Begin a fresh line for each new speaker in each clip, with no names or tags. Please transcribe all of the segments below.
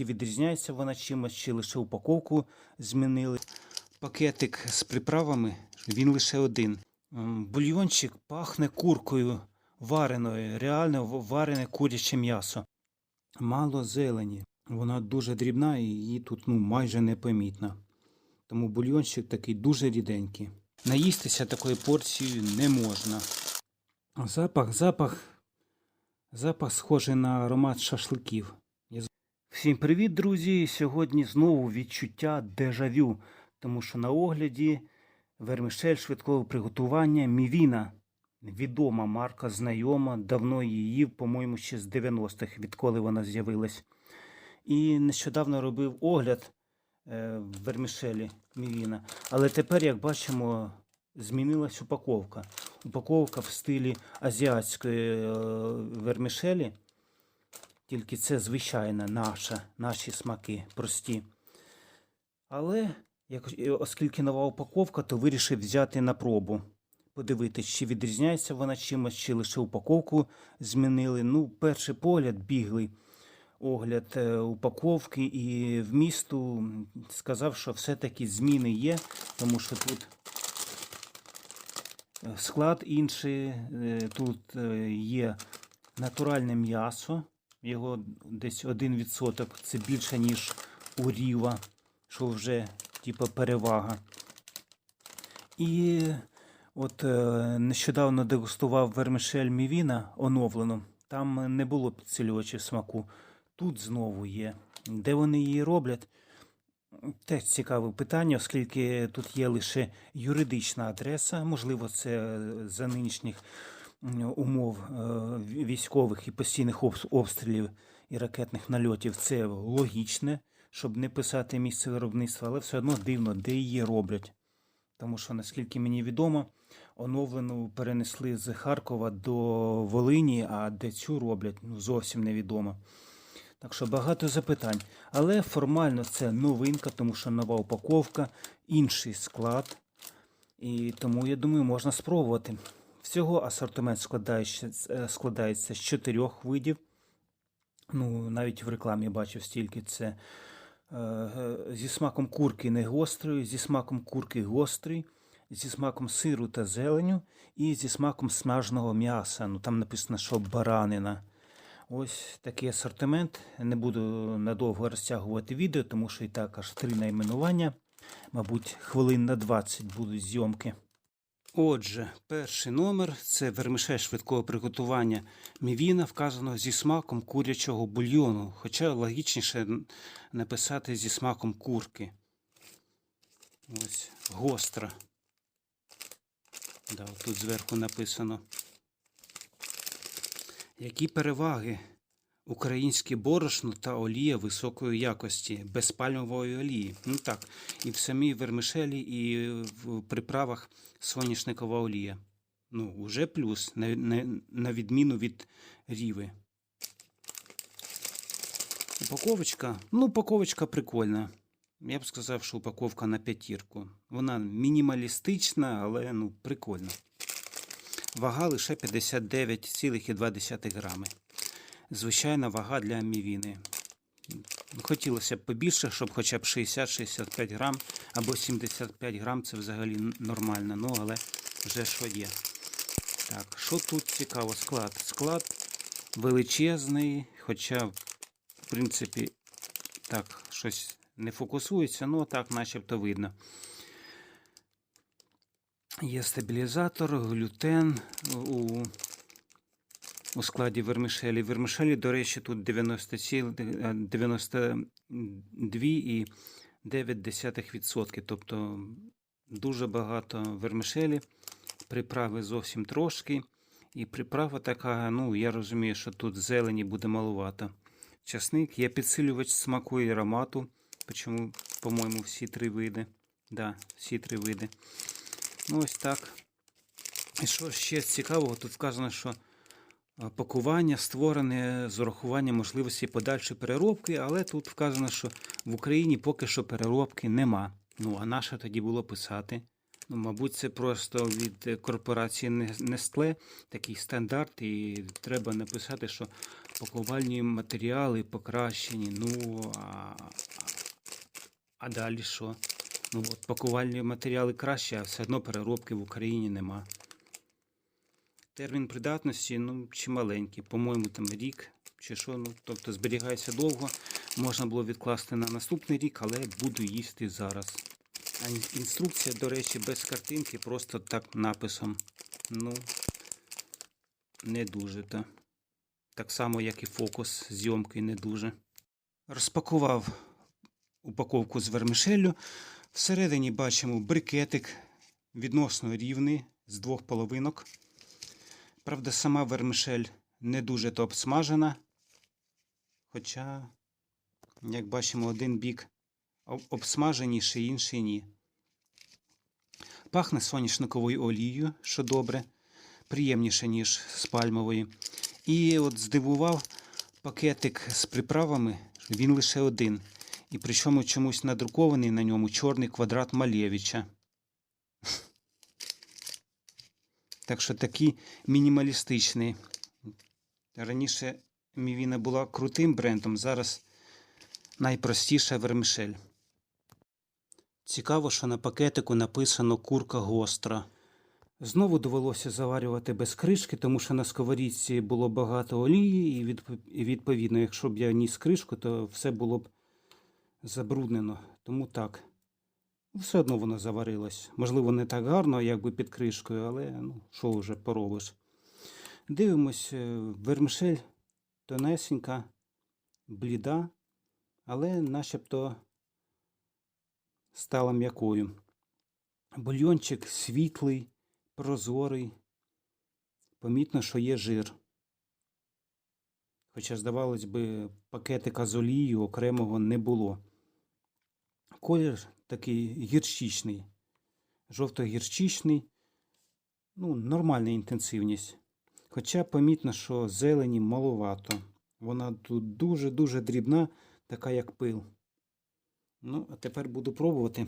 чи відрізняється вона чимось, чи лише упаковку змінили. Пакетик з приправами, він лише один. Бульйончик пахне куркою вареною, реально варене куряче м'ясо. Мало зелені. Вона дуже дрібна і її тут ну, майже непомітно. Тому бульйончик такий дуже ріденький. Наїстися такою порцією не можна. Запах, запах, запах схожий на аромат шашликів. Всім привіт, друзі! Сьогодні знову відчуття дежавю, тому що на огляді вермишель швидкого приготування Мівіна. Відома марка, знайома, давно її по-моєму, ще з 90-х, відколи вона з'явилась. І нещодавно робив огляд е, вермішелі Мівіна. Але тепер, як бачимо, змінилась упаковка. Упаковка в стилі азіатської е, вермішелі. Тільки це звичайна наша, наші смаки прості. Але як, е, оскільки нова упаковка, то вирішив взяти на пробу. Подивитись, чи відрізняється вона чимось, чи лише упаковку змінили. Ну, перший погляд біглий огляд е, упаковки і вмісту сказав, що все-таки зміни є, тому що тут е, склад інший, тут є натуральне м'ясо, його десь 1%, це більше, ніж у Ріва, що вже типу перевага. І от е, нещодавно дегустував вермишель Мівіна оновлену. Там не було підсилювачів смаку. Тут знову є. Де вони її роблять? Теж цікаве питання, оскільки тут є лише юридична адреса. Можливо, це за нинішніх умов е, військових і постійних обстрілів і ракетних нальотів. Це логічне, щоб не писати місце виробництва, але все одно дивно, де її роблять. Тому що, наскільки мені відомо, оновлену перенесли з Харкова до Волині, а де цю роблять, ну, зовсім невідомо. Так що багато запитань. Але формально це новинка, тому що нова упаковка, інший склад. І тому, я думаю, можна спробувати. Всього асортимент складається, е, складається з чотирьох видів. Ну, навіть в рекламі бачив стільки це е, е, зі смаком курки не гострої, зі смаком курки гострий, зі смаком сиру та зеленю і зі смаком смаженого м'яса. Ну там написано, що баранина. Ось такий асортимент. Не буду надовго розтягувати відео, тому що і так аж три найменування. Мабуть, хвилин на 20 будуть зйомки. Отже, перший номер це вермишель швидкого приготування мівіна, вказано зі смаком курячого бульйону, хоча логічніше написати зі смаком курки. Ось гостра. Да, тут зверху написано. Які переваги? Українське борошно та олія високої якості, без пальмової олії. Ну так, і в самій вермишелі, і в приправах соняшникова олія. Ну, уже плюс, на, на, на відміну від ріви. Упаковочка. Ну, упаковочка прикольна. Я б сказав, що упаковка на п'ятірку. Вона мінімалістична, але ну, прикольна. Вага лише 59,2 грами. Звичайна вага для мівіни. Хотілося б побільше, щоб хоча б 60-65 грам або 75 грам це взагалі нормально. Ну, але вже що є. Так, що тут цікаво? Склад. Склад величезний, хоча, в принципі, так, щось не фокусується, ну так, начебто видно. Є стабілізатор, глютен у, у складі вермишелі. Вермишелі, до речі, тут 90 е, 92,9%. Тобто дуже багато вермишелі, приправи зовсім трошки. І приправа така, ну, я розумію, що тут зелені буде маловато. Часник, є підсилювач смаку і аромату. Почому, по-моєму, всі три види. Да, всі три види. Ну, ось так. І що ще цікавого, тут вказано, що пакування створене з урахуванням можливості подальшої переробки, але тут вказано, що в Україні поки що переробки нема. Ну, а наше тоді було писати. Ну, мабуть, це просто від е, корпорації Nestle такий стандарт, і треба написати, що пакувальні матеріали покращені. Ну, а далі що? Ну от пакувальні матеріали краще, а все одно переробки в Україні нема. Термін придатності ну, чималенький, по-моєму, там рік чи що. Ну, тобто зберігається довго. Можна було відкласти на наступний рік, але буду їсти зараз. А інструкція, до речі, без картинки, просто так написом. Ну, не дуже то. Так само, як і фокус зйомки не дуже. Розпакував упаковку з вермишеллю. Всередині бачимо брикетик відносно рівний з двох половинок. Правда, сама вермишель не дуже то обсмажена. Хоча, як бачимо, один бік об- обсмаженіший, інший ні. Пахне соняшниковою олією, що добре, приємніше, ніж з пальмової. І от здивував пакетик з приправами, він лише один. І причому чомусь надрукований на ньому чорний квадрат Малєвича. Так що такий мінімалістичний. Раніше Мівіна була крутим брендом, зараз найпростіша вермишель. Цікаво, що на пакетику написано курка гостра. Знову довелося заварювати без кришки, тому що на сковорідці було багато олії, і відповідно, якщо б я ніс кришку, то все було б забруднено. Тому так. Все одно воно заварилось. Можливо, не так гарно, як би під кришкою, але ну, що вже поробиш. Дивимось, е, вермишель тонесенька, бліда, але начебто стала м'якою. Бульйончик світлий, прозорий. Помітно, що є жир. Хоча, здавалось би, пакетика з олією окремого не було. Колір такий гірчичний, жовто-гірчичний, ну, нормальна інтенсивність. Хоча помітно, що зелені маловато. Вона тут дуже-дуже дрібна, така як пил. Ну, а тепер буду пробувати.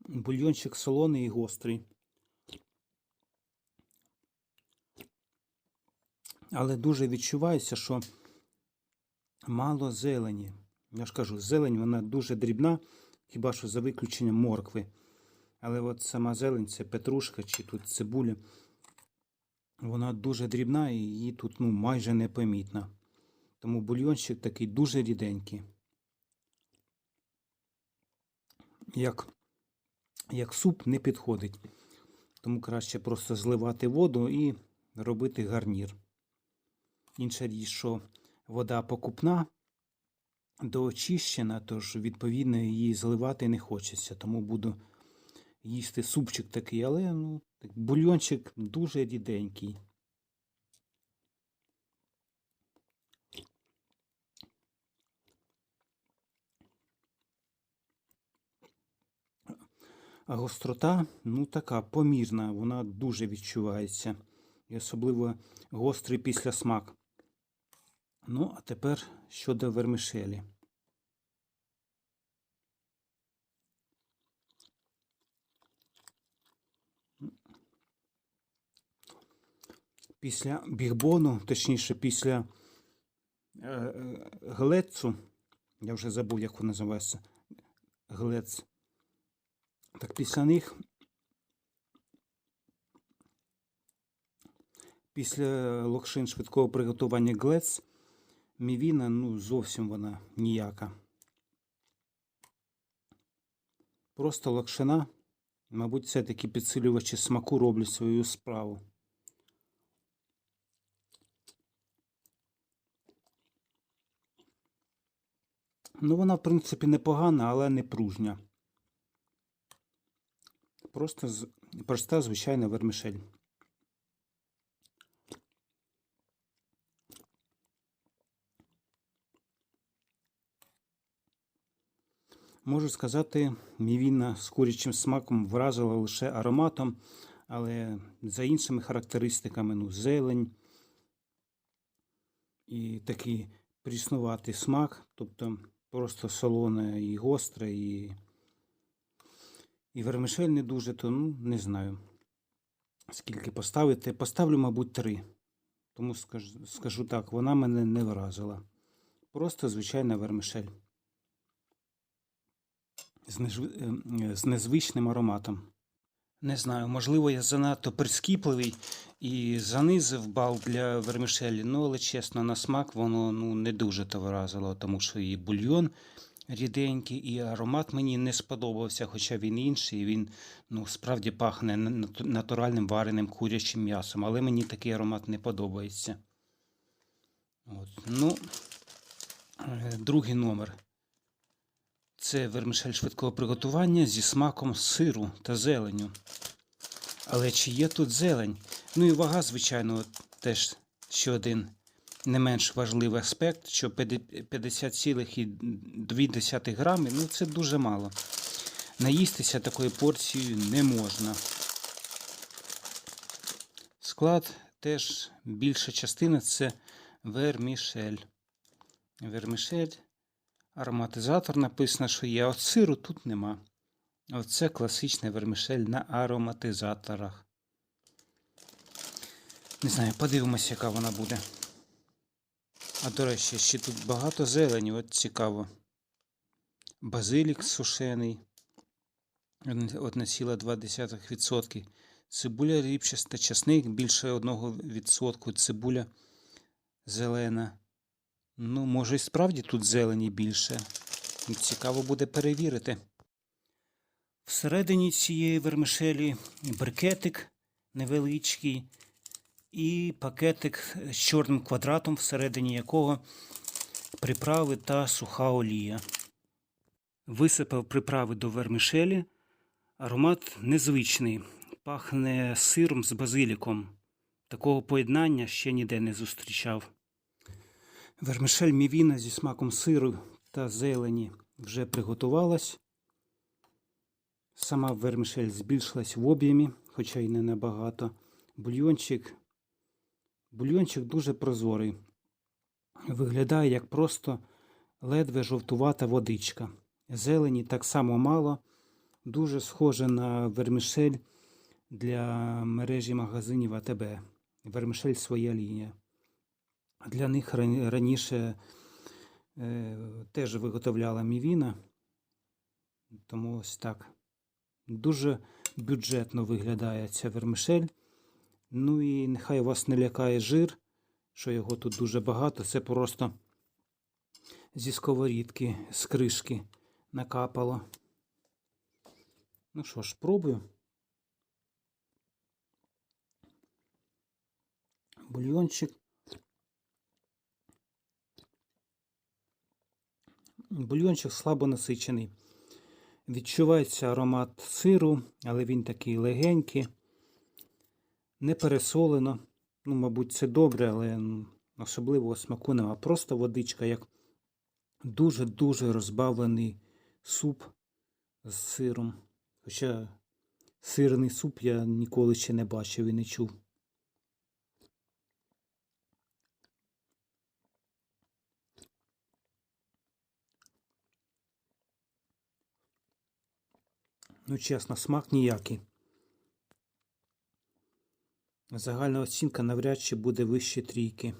Бульйончик солоний і гострий. Але дуже відчувається, що мало зелені. Я ж кажу, зелень вона дуже дрібна, хіба що за виключенням моркви. Але от сама зелень, це петрушка чи тут цибуля, вона дуже дрібна і її тут ну, майже непомітна. Тому бульйончик такий дуже ріденький. Як, як суп не підходить. Тому краще просто зливати воду і робити гарнір. Інша річ, що вода покупна, доочищена, тож, відповідно, її зливати не хочеться. Тому буду їсти супчик такий, але ну, бульйончик дуже ріденький. А гострота, ну така помірна, вона дуже відчувається. І особливо гострий післясмак. Ну, а тепер щодо вермишелі. Після бігбону, точніше, після е, е, глецу, я вже забув, як він називається. Глец. Так після них, після локшин швидкого приготування глец, мівіна, ну, зовсім вона ніяка. Просто локшина, мабуть, все-таки підсилювачі смаку роблять свою справу. Ну, вона, в принципі, непогана, але не пружня. Просто проста звичайна вермишель. Можу сказати, мівіна з курячим смаком вразила лише ароматом, але за іншими характеристиками, ну, зелень і такий пріснуватий смак, тобто просто солоне і гостре, і, і вермишель не дуже, то ну, не знаю. Скільки поставити? Поставлю, мабуть, три. Тому скажу, скажу так, вона мене не вразила. Просто звичайна вермишель. Е, з незвичним ароматом. Не знаю, можливо, я занадто прискіпливий і занизив бал для вермишелі, ну, але чесно, на смак воно ну, не дуже то вразило, тому що і бульйон ріденький, і аромат мені не сподобався, хоча він інший, він ну, справді пахне натуральним вареним курячим м'ясом, але мені такий аромат не подобається. От. Ну, е, другий номер. Це вермишель швидкого приготування зі смаком сиру та зеленю. Але чи є тут зелень? Ну і вага, звичайно, теж ще один не менш важливий аспект, що 50,2 грами, ну це дуже мало. Наїстися такою порцією не можна. Склад теж більша частина це вермішель. Вермішель, ароматизатор написано, що є, а от сиру тут нема. Оце класичний вермішель на ароматизаторах. Не знаю, подивимося, яка вона буде. А до речі, ще тут багато зелені, от цікаво. Базилік сушений 1,2%. Цибуля ріпчаста, часник більше 1%, цибуля зелена. Ну, може, і справді тут зелені більше. Цікаво буде перевірити. Всередині цієї вермишелі брикетик невеличкий і пакетик з чорним квадратом, всередині якого приправи та суха олія. Висипав приправи до вермишелі. Аромат незвичний, пахне сиром з базиліком. Такого поєднання ще ніде не зустрічав. Вермишель мівіна зі смаком сиру та зелені вже приготувалась. Сама вермишель збільшилась в об'ємі, хоча й не набагато. Бульйончик, бульйончик дуже прозорий. Виглядає як просто ледве жовтувата водичка. Зелені так само мало, дуже схоже на вермишель для мережі магазинів АТБ. Вермишель своя лінія. Для них раніше е, теж виготовляла мівіна. Тому ось так. Дуже бюджетно виглядає ця вермишель. Ну і нехай вас не лякає жир, що його тут дуже багато. Це просто зі сковорідки, з кришки накапало. Ну що ж, пробую. Бульйончик. Бульйончик слабо насичений. Відчувається аромат сиру, але він такий легенький, не пересолено. Ну, мабуть, це добре, але особливого смаку нема. Просто водичка, як дуже-дуже розбавлений суп з сиром. Хоча сирний суп я ніколи ще не бачив і не чув. Ну, чесно, смак ніякий. Загальна оцінка навряд чи буде вище трійки.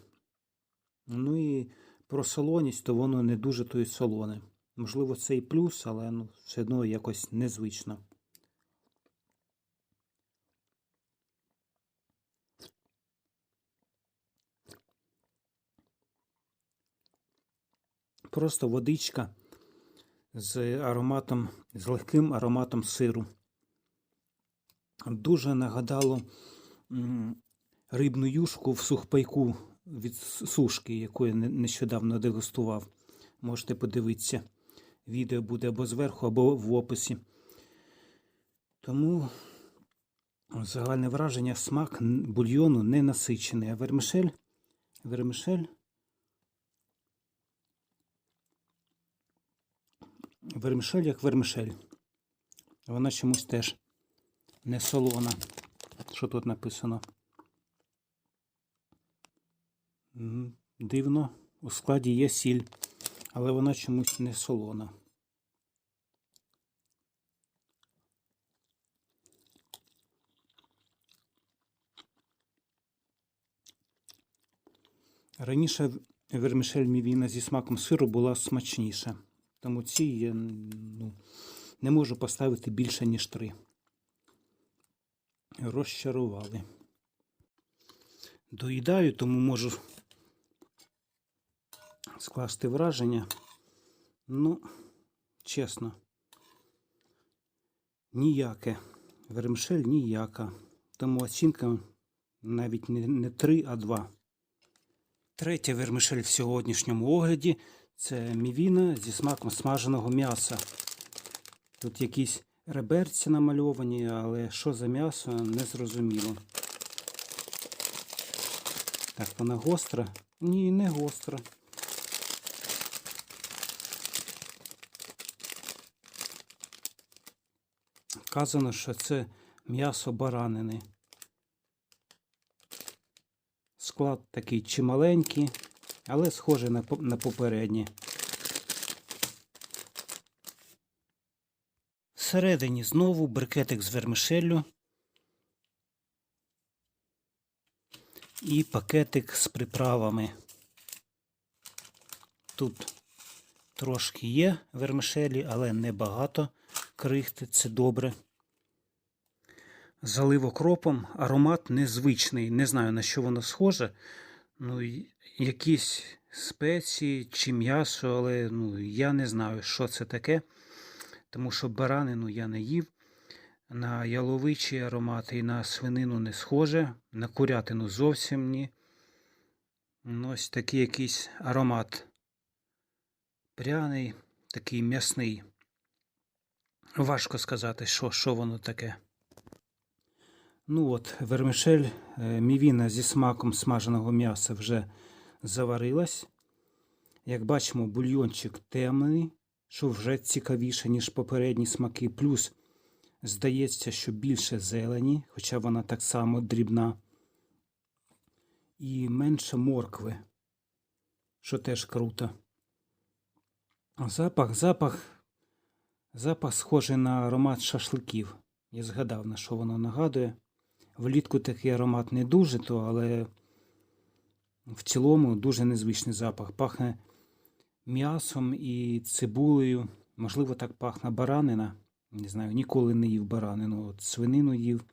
Ну і про солоність, то воно не дуже то й солоне. Можливо, це і плюс, але ну, все одно якось незвично. Просто водичка з ароматом, з легким ароматом сиру. Дуже нагадало рибну юшку в сухпайку від сушки, яку я нещодавно дегустував. Можете подивитися. Відео буде або зверху, або в описі. Тому загальне враження, смак бульйону не насичений. А вермишель, вермишель Вермишель як вермишель. Вона чомусь теж не солона. Що тут написано? Дивно, у складі є сіль, але вона чомусь не солона. Раніше вермішель мівіна зі смаком сиру була смачніша. Тому ці я ну, не можу поставити більше, ніж три. Розчарували. Доїдаю, тому можу скласти враження. Ну, чесно, ніяке. Вермишель ніяка. Тому оцінка навіть не, не 3, а 2. Третя вермишель в сьогоднішньому огляді це мівіна зі смаком смаженого м'яса. Тут якісь реберці намальовані, але що за м'ясо, не зрозуміло. Так, вона гостра? Ні, не гостра. Вказано, що це м'ясо баранини. Склад такий чималенький, але схожий на, по- на попереднє. Всередині знову брикетик з вермишеллю і пакетик з приправами. Тут трошки є вермишелі, але небагато крихти, це добре. Залив окропом, аромат незвичний. Не знаю на що воно схоже. Ну, якісь спеції чи м'ясо, але ну, я не знаю, що це таке. Тому що баранину я не їв. На яловичий аромат і на свинину не схоже, на курятину зовсім ні. Ну, Ось такий якийсь аромат. Пряний, такий м'ясний. Важко сказати, що, що воно таке. Ну от, вермишель е, мівіна зі смаком смаженого м'яса вже заварилась. Як бачимо, бульйончик темний, що вже цікавіше, ніж попередні смаки. Плюс здається, що більше зелені, хоча вона так само дрібна. І менше моркви, що теж круто. Запах, запах, запах схожий на аромат шашликів. Я згадав, на що воно нагадує. Влітку такий аромат не дуже, то, але в цілому дуже незвичний запах. Пахне м'ясом і цибулею. Можливо, так пахне баранина. Не знаю, ніколи не їв баранину. От свинину їв,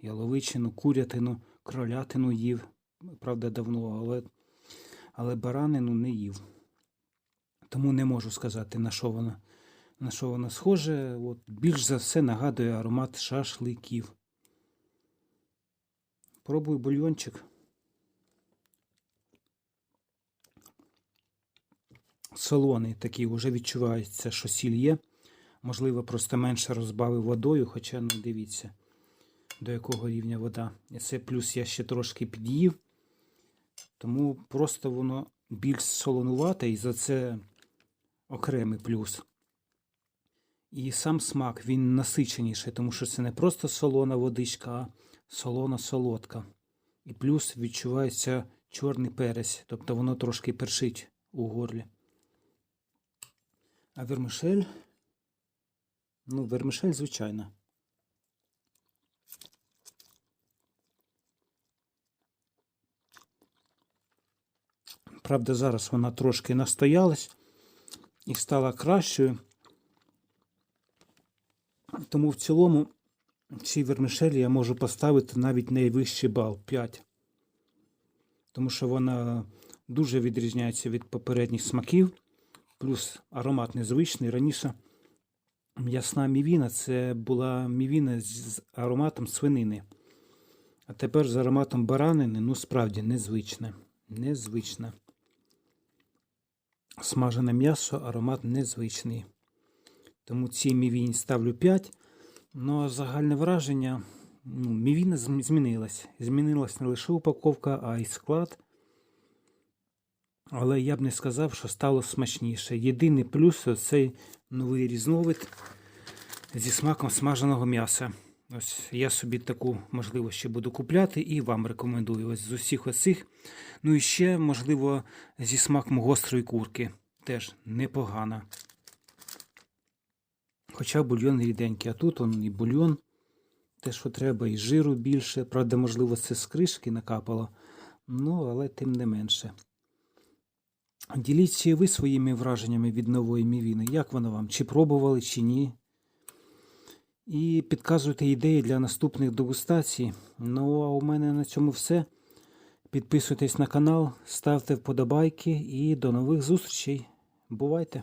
яловичину, курятину, кролятину їв. Правда, давно, але, але баранину не їв. Тому не можу сказати, на що воно, на що воно схоже. От, більш за все нагадує аромат шашликів. Пробую бульйончик. Солоний такий, вже відчувається, що сіль є. Можливо, просто менше розбавив водою, хоча ну дивіться, до якого рівня вода. І це плюс я ще трошки під'їв, тому просто воно більш солонувате і за це окремий плюс. І сам смак він насиченіший, тому що це не просто солона водичка, а солона солодка. І плюс відчувається чорний перець, тобто воно трошки першить у горлі. А вермишель, ну, вермишель, звичайно. Правда, зараз вона трошки настоялась і стала кращою. Тому в цілому цій вермишелі я можу поставити навіть найвищий бал 5. Тому що вона дуже відрізняється від попередніх смаків. Плюс аромат незвичний. Раніше м'ясна мівіна це була мівіна з ароматом свинини. А тепер з ароматом баранини, ну справді незвичне. Незвичне. Смажене м'ясо, аромат незвичний. Тому цій мівіні ставлю 5. Ну, а загальне враження, ну, мівіна зм- змінилась. Змінилась не лише упаковка, а й склад. Але я б не сказав, що стало смачніше. Єдиний плюс цей новий різновид зі смаком смаженого м'яса. Ось я собі таку можливо ще буду купляти і вам рекомендую. Ось з усіх оцих. Ну і ще, можливо, зі смаком гострої курки. Теж непогана. Хоча бульйон ріденький, а тут он і бульйон, те, що треба, і жиру більше. Правда, можливо, це з кришки накапало. Ну, але тим не менше. Діліться ви своїми враженнями від нової мівіни. Як вона вам? Чи пробували, чи ні? І підказуйте ідеї для наступних дегустацій. Ну а у мене на цьому все. Підписуйтесь на канал, ставте вподобайки і до нових зустрічей. Бувайте!